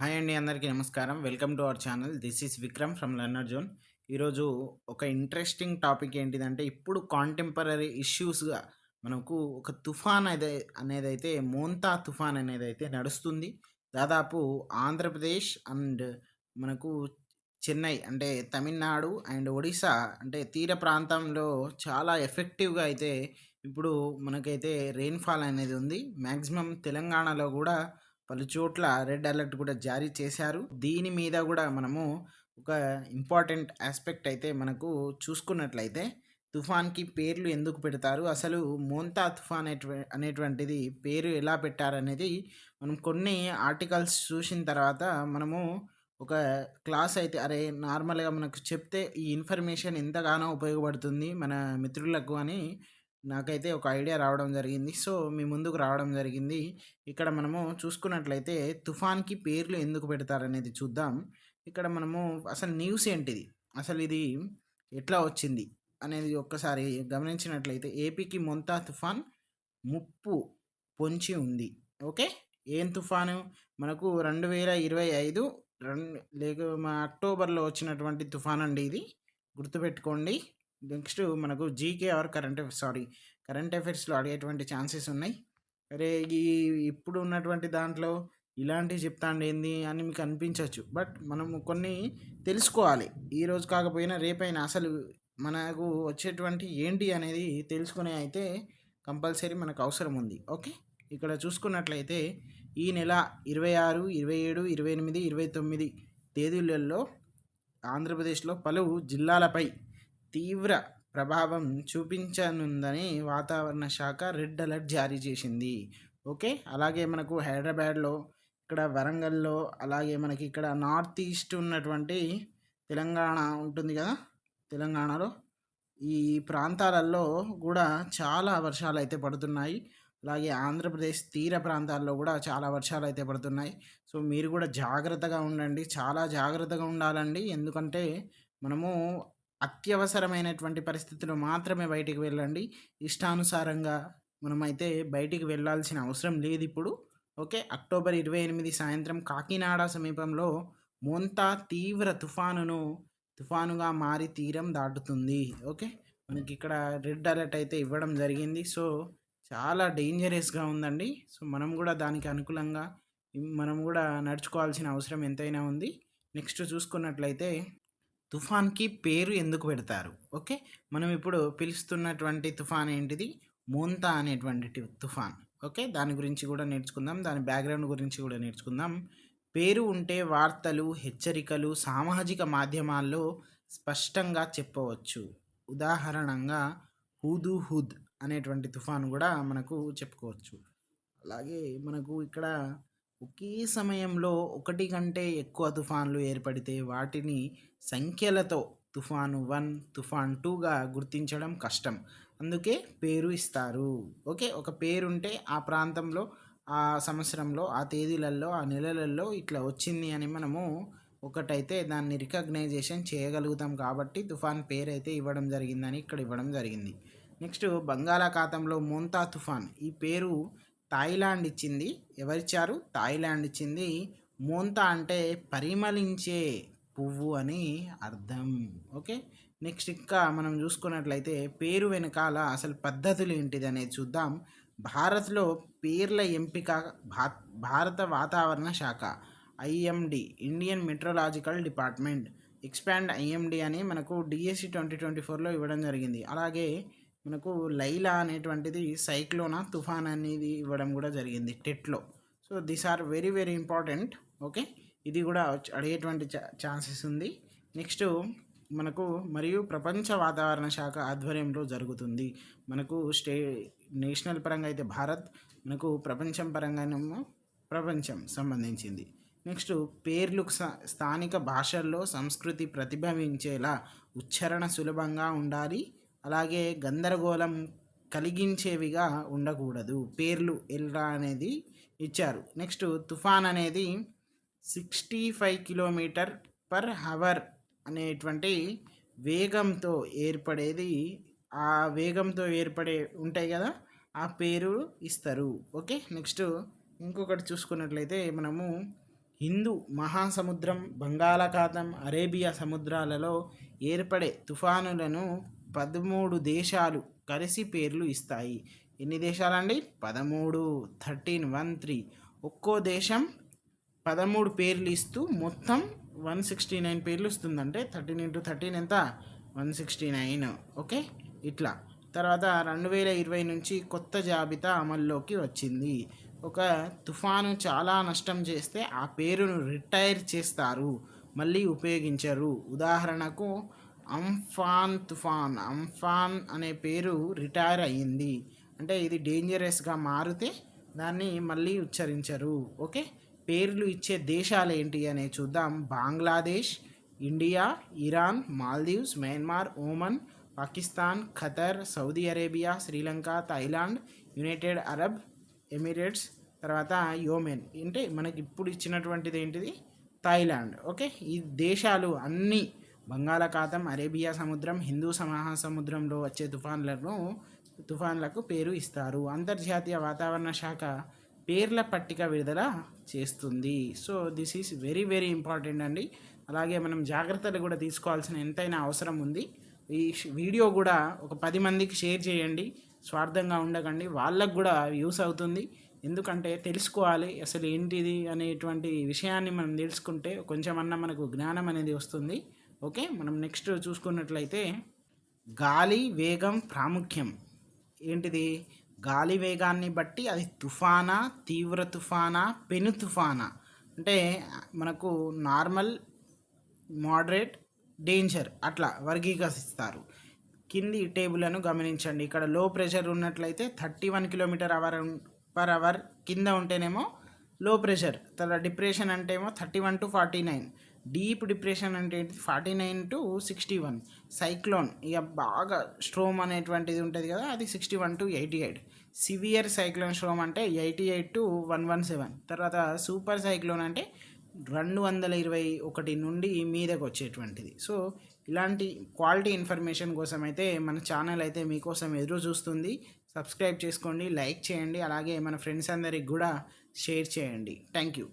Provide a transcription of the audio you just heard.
Hi అండి అందరికీ నమస్కారం. Welcome to our channel. This is Vikram from learner zone. ఈరోజు ఒక ఇంట్రెస్టింగ్ టాపిక్ ఏంటిదంటే ఇప్పుడు కాంటెంపరీ ఇష్యూస్గా మనకు ఒక తుఫాన్ అదే అనేది అయితే మోంతా తుఫాన్ అనేది అయితే నడుస్తుంది. దాదాపు ఆంధ్రప్రదేశ్ అండ్ మనకు చెన్నై అంటే తమిళనాడు అండ్ ఒడిశా అంటే తీర ప్రాంతంలో చాలా ఎఫెక్టివ్గా అయితే ఇప్పుడు మనకైతే రెయిన్ఫాల్ అనేది ఉంది. మ్యాక్సిమం తెలంగాణలో కూడా పలు చోట్ల రెడ్ అలర్ట్ కూడా జారీ చేశారు. దీని మీద కూడా మనము ఒక ఇంపార్టెంట్ ఆస్పెక్ట్ అయితే మనకు చూసుకున్నట్లయితే తుఫాన్కి పేర్లు ఎందుకు పెడతారు? అసలు మోంతా తుఫాన్ అనేటువంటిది పేరు ఎలా పెట్టారనేది మనం కొన్ని ఆర్టికల్స్ చూసిన తర్వాత మనము ఒక క్లాస్ అయితే అరే నార్మల్గా మనకు చెప్తే ఈ ఇన్ఫర్మేషన్ ఎంతగానో ఉపయోగపడుతుంది మన మిత్రులకు అని నాకైతే ఒక ఐడియా రావడం జరిగింది. సో మీ ముందుకు రావడం జరిగింది. ఇక్కడ మనము చూసుకున్నట్లయితే తుఫాన్కి పేర్లు ఎందుకు పెడతారనేది చూద్దాం. ఇక్కడ మనము అసలు న్యూస్ ఏంటిది? అసలు ఇది ఎట్లా వచ్చింది? అనేది ఒక్కసారి గమనించినట్లయితే ఏపీకి మొంతా తుఫాన్ ముప్పు పొంచి ఉంది. ఓకే? ఏం తుఫాను? మనకు రెండు వేల ఇరవై ఐదు రెండు లేక మా అక్టోబర్లో వచ్చినటువంటి తుఫాన్ అండి ఇది. గుర్తుపెట్టుకోండి. నెక్స్ట్ మనకు GK or current sorry current అఫైర్స్లో అడిగేటువంటి ఛాన్సెస్ ఉన్నాయి. అరే ఈ ఇప్పుడు ఉన్నటువంటి దాంట్లో ఇలాంటివి చెప్తాండి ఏంది అని మీకు అనిపించవచ్చు బట్ మనము కొన్ని తెలుసుకోవాలి. ఈరోజు కాకపోయినా రేపైనా అసలు మనకు వచ్చేటువంటి ఏంటి అనేది తెలుసుకునే అయితే కంపల్సరీ మనకు అవసరం ఉంది. ఓకే? ఇక్కడ చూసుకున్నట్లయితే ఈ నెల ఇరవై ఆరు ఇరవై ఏడు ఇరవై ఎనిమిది ఇరవై తొమ్మిది తేదీలలో ఆంధ్రప్రదేశ్లో పలు జిల్లాలపై తీవ్ర ప్రభావం చూపించనుందని వాతావరణ శాఖ రెడ్ అలర్ట్ జారీ చేసింది. ఓకే? అలాగే మనకు హైదరాబాద్లో ఇక్కడ వరంగల్లో అలాగే మనకి ఇక్కడ నార్త్ ఈస్ట్ ఉన్నటువంటి తెలంగాణ ఉంటుంది కదా? తెలంగాణలో. ఈ ప్రాంతాలలో కూడా చాలా వర్షాలు అయితే పడుతున్నాయి. అలాగే ఆంధ్రప్రదేశ్ తీర ప్రాంతాల్లో కూడా చాలా వర్షాలు అయితే పడుతున్నాయి. సో మీరు కూడా జాగ్రత్తగా ఉండండి. చాలా జాగ్రత్తగా ఉండాలండి. ఎందుకంటే మనము అత్యవసరమైనటువంటి పరిస్థితుల్లో మాత్రమే బయటికి వెళ్ళండి. ఇష్టానుసారంగా మనమైతే బయటికి వెళ్ళాల్సిన అవసరం లేదు ఇప్పుడు ఓకే? అక్టోబర్ ఇరవై ఎనిమిది సాయంత్రం కాకినాడ సమీపంలో మోంతా తీవ్ర తుఫానును తుఫానుగా మారి తీరం దాటుతుంది. ఓకే? మనకి ఇక్కడ రెడ్ అలర్ట్ అయితే ఇవ్వడం జరిగింది. సో చాలా డేంజరస్గా ఉందండి. సో మనం కూడా దానికి అనుకూలంగా మనం కూడా నడుచుకోవాల్సిన అవసరం ఎంతైనా ఉంది. నెక్స్ట్ చూసుకున్నట్లయితే తుఫాన్కి పేరు ఎందుకు పెడతారు? ఓకే? మనం ఇప్పుడు పిలుస్తున్నటువంటి తుఫాన్ ఏంటిది? మోంతా అనేటువంటి తుఫాన్. ఓకే? దాని గురించి కూడా నేర్చుకుందాం. దాని బ్యాక్గ్రౌండ్ గురించి కూడా నేర్చుకుందాం. పేరు ఉంటే వార్తలు హెచ్చరికలు సామాజిక మాధ్యమాల్లో స్పష్టంగా చెప్పవచ్చు. ఉదాహరణంగా హూదు హుద్ అనేటువంటి తుఫాన్ కూడా మనకు చెప్పుకోవచ్చు. అలాగే మనకు ఇక్కడ ఒకే సమయంలో ఒకటి కంటే ఎక్కువ తుఫాన్లు ఏర్పడితే వాటిని సంఖ్యలతో తుఫాను వన్ తుఫాన్ టూగా గుర్తించడం కష్టం. అందుకే పేరు ఇస్తారు. ఓకే ఒక పేరు ఉంటే ఆ ప్రాంతంలో ఆ సంవత్సరంలో ఆ తేదీలలో ఆ నెలలలో ఇట్లా వచ్చింది అని మనము ఒకటైతే దాన్ని రికగ్నైజేషన్ చేయగలుగుతాం కాబట్టి తుఫాన్ పేరు అయితే ఇవ్వడం జరిగిందని ఇక్కడ ఇవ్వడం జరిగింది. నెక్స్ట్ బంగాళాఖాతంలో మోంతా తుఫాన్. ఈ పేరు థాయిలాండ్ ఇచ్చింది ఎవరిచ్చారు? థాయిలాండ్ ఇచ్చింది మోంతా అంటే పరిమళించే పువ్వు అని అర్థం. ఓకే? నెక్స్ట్ ఇంకా మనం చూసుకున్నట్లయితే పేరు వెనకాల అసలు పద్ధతులు ఏంటిది అనేది చూద్దాం. భారత్లో పేర్ల ఎంపిక భా భారత వాతావరణ శాఖ IMD Indian meteorological department. Expand IMD అని మనకు డిఎస్సి ట్వంటీ ట్వంటీ ఫోర్లో ఇవ్వడం జరిగింది. అలాగే మనకు లైలా అనేటువంటిది సైక్లోనా? తుఫాన్ అనేది ఇవ్వడం కూడా జరిగింది టెట్లో. So these are very very important. Okay? ఇది కూడా అడిగేటువంటి ఛాన్సెస్ ఉంది. నెక్స్ట్ మనకు మరియు ప్రపంచ వాతావరణ శాఖ ఆధ్వర్యంలో జరుగుతుంది. మనకు స్టే నేషనల్ పరంగా అయితే భారత్ మనకు ప్రపంచం పరంగానేమో ప్రపంచం సంబంధించింది. నెక్స్ట్ పేర్లు స్థానిక భాషల్లో సంస్కృతి ప్రతిబింబించేలా ఉచ్చారణ సులభంగా ఉండాలి. అలాగే గందరగోళం కలిగించేవిగా ఉండకూడదు. పేర్లు ఎల్రా అనేది ఇచ్చారు. నెక్స్ట్ తుఫాన్ అనేది sixty five kilometre per hour అనేటువంటి వేగంతో ఏర్పడేది. ఆ వేగంతో ఏర్పడే ఉంటాయి కదా ఆ పేరు ఇస్తారు. ఓకే నెక్స్ట్ ఇంకొకటి చూసుకున్నట్లయితే మనము హిందూ మహాసముద్రం బంగాళాఖాతం అరేబియా సముద్రాలలో ఏర్పడే తుఫానులను పదమూడు దేశాలు కలిసి పేర్లు ఇస్తాయి. ఎన్ని దేశాలండి? పదమూడు థర్టీన్ వన్ త్రీ. ఒక్కో దేశం పదమూడు పేర్లు ఇస్తూ మొత్తం వన్ సిక్స్టీ నైన్ పేర్లు ఇస్తుందంటే థర్టీన్ ఇంటూ థర్టీన్ ఎంత? One sixty nine. ఓకే? ఇట్లా. తర్వాత రెండు వేల ఇరవై నుంచి కొత్త జాబితా అమల్లోకి వచ్చింది. ఒక తుఫాను చాలా నష్టం చేస్తే ఆ పేరును రిటైర్ చేస్తారు. మళ్ళీ ఉపయోగించరు. ఉదాహరణకు అంఫాన్ తుఫాన్ అంఫాన్ అనే పేరు రిటైర్ అయ్యింది. అంటే ఇది డేంజరస్గా మారితే దాన్ని మళ్ళీ ఉచ్చరించరు. ఓకే? పేర్లు ఇచ్చే దేశాలు ఏంటి అనే చూద్దాం. Bangladesh India Iran Maldives Myanmar Oman Pakistan Qatar Saudi Arabia Sri Lanka Thailand United Arab Emirates తర్వాత యోమెన్. అంటే మనకి ఇప్పుడు ఇచ్చినటువంటిది ఏంటిది? థాయిలాండ్. ఓకే? ఈ దేశాలు అన్నీ బంగాళాఖాతం అరేబియా సముద్రం హిందూ మహాసముద్రంలో వచ్చే తుఫాన్లను తుఫాన్లకు పేరు ఇస్తారు. అంతర్జాతీయ వాతావరణ శాఖ పేర్ల పట్టిక విడుదల చేస్తుంది. So this is very very important అండి. అలాగే మనం జాగ్రత్తలు కూడా తీసుకోవాల్సిన ఎంతైనా అవసరం ఉంది. ఈ వీడియో కూడా ఒక పది మందికి షేర్ చేయండి. స్వార్థంగా ఉండకండి. వాళ్ళకు కూడా యూస్ అవుతుంది. ఎందుకంటే తెలుసుకోవాలి అసలు ఏంటిది అనేటువంటి విషయాన్ని మనం తెలుసుకుంటే కొంచెమన్నా మనకు జ్ఞానం అనేది వస్తుంది. ఓకే మనం నెక్స్ట్ చూసుకున్నట్లయితే గాలి వేగం ప్రాముఖ్యం. ఏంటిది? గాలి వేగాన్ని బట్టి అది తుఫానా తీవ్ర తుఫానా పెను తుఫానా? అంటే మనకు నార్మల్ మోడరేట్ డేంజర్ అట్లా వర్గీకరిస్తారు. కింది టేబుల్ను గమనించండి. ఇక్కడ లో ప్రెషర్ ఉన్నట్లయితే thirty one kilometre hour per hour కింద ఉంటేనేమో లో ప్రెషర్. తర్వాత డిప్రెషన్ అంటే ఏమో thirty one to forty nine. Deep depression అంటే forty nine to sixty one. Cyclone ఇక బాగా స్ట్రోమ్ అనేటువంటిది ఉంటుంది కదా అది sixty one to eighty eight. Severe cyclone storm అంటే eighty eight to one one seven. తర్వాత సూపర్ సైక్లోన్ అంటే రెండు వందల ఇరవై ఒకటి నుండి మీదకు వచ్చేటువంటిది సో ఇలాంటి క్వాలిటీ ఇన్ఫర్మేషన్ కోసం అయితే మన ఛానల్ అయితే మీకోసం ఎదురు చూస్తుంది. సబ్స్క్రైబ్ చేసుకోండి లైక్ చేయండి అలాగే మన ఫ్రెండ్స్ అందరికి కూడా షేర్ చేయండి. Thank you.